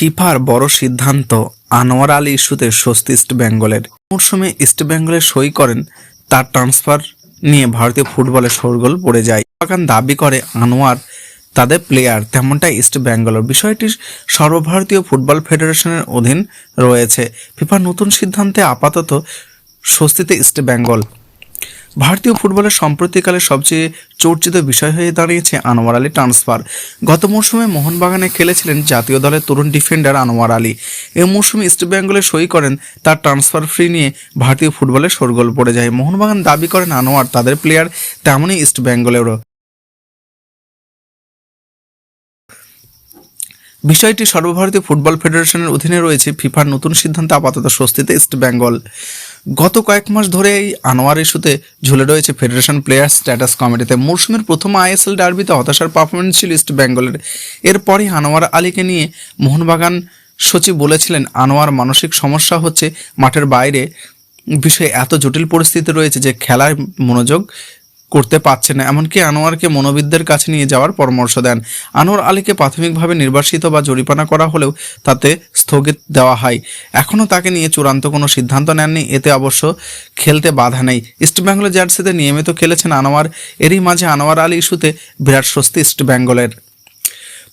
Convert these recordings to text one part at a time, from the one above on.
ফিফার বড় সিদ্ধান্ত আনোয়ার আলী ইস্যুতে স্বস্তি ইস্ট বেঙ্গলের। মরশুমে ইস্ট বেঙ্গলে সই করেন, তার ট্রান্সফার নিয়ে ভারতীয় ফুটবলে শোরগোল পড়ে যায়। পাকান দাবি করে আনোয়ার তাদের প্লেয়ার তেমনটাই ইস্ট বেঙ্গলের। বিষয়টি সর্বভারতীয় ফুটবল ফেডারেশনের অধীন রয়েছে। ফিফার নতুন সিদ্ধান্তে আপাতত স্বস্তিতে ইস্ট বেঙ্গল। ভারতীয় ফুটবলের সম্প্রতিকালে সবচেয়ে চর্চিত বিষয় হয়ে দাঁড়িয়েছে আনোয়ার আলী ট্রান্সফার গত মৌসুমে মোহনবাগানে খেলেছিলেন জাতীয় দলের তরুণ ডিফেন্ডার আনোয়ার আলী। এ মৌসুমে ইস্টবেঙ্গলে সই করেন, তার ট্রান্সফার ফ্রি নিয়ে ভারতীয় ফুটবলে শোরগোল পড়ে যায়। মোহনবাগান দাবি করেন আনোয়ার তাদের প্লেয়ার তেমনই ইস্টবেঙ্গলেরও বিষয়টি সর্বভারতীয় ফুটবল ফেডারেশনের অধীনে রয়েছে। ফিফার নতুন সিদ্ধান্তে আপাতত স্বস্তিতে ইস্ট বেঙ্গল গত কয়েক মাস ধরে এই আনোয়ার ইস্যুতে ঝুলে রয়েছে ফেডারেশন প্লেয়ার স্ট্যাটাস কমিটিতে মৌসুমের প্রথম আইএসএল ডার্বিতে হতাশার পারফরমেন্স ছিল ইস্ট বেঙ্গলের এরপরই আনোয়ার আলীকে নিয়ে মোহনবাগান সচিব বলেছিলেন, আনোয়ার, মানসিক সমস্যা হচ্ছে মাঠের বাইরে। বিষয়ে এত জটিল পরিস্থিতি রয়েছে যে খেলার মনোযোগ করতে পারছে না। এমনকি আনোয়ারকে মনোবিদদের কাছে নিয়ে যাওয়ার পরামর্শ দেন। আনোয়ার আলীকে প্রাথমিকভাবে নির্বাসিত বা জরিমানা করা হলেও তাতে স্থগিত দেওয়া হয়। এখনও তাকে নিয়ে চূড়ান্ত কোনো সিদ্ধান্ত নেননি। এতে অবশ্য খেলতে বাধা নেই। ইস্টবেঙ্গলের জার্সিতে নিয়মিত খেলেছেন আনোয়ার। এরই মাঝে আনোয়ার আলী ইস্যুতে বিরাট স্বস্তি ইস্টবেঙ্গলের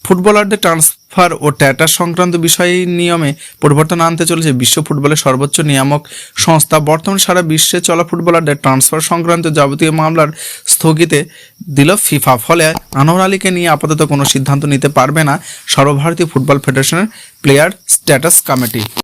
ফুটবলারদের ট্রান্সফার ও ট্যাটা সংক্রান্ত বিষয় নিয়মে পরিবর্তন আনতে চলেছে বিশ্ব ফুটবলের সর্বোচ্চ নিয়ামক সংস্থা। বর্তমান সারা বিশ্বে চলা ফুটবলারদের ট্রান্সফার সংক্রান্ত যাবতীয় মামলার স্থগিতে দিল ফিফা, ফলে আনোয়ার আলীকে নিয়ে আপাতত কোনো সিদ্ধান্ত নিতে পারবে না সর্বভারতীয় ফুটবল ফেডারেশনের প্লেয়ার স্ট্যাটাস কমিটি।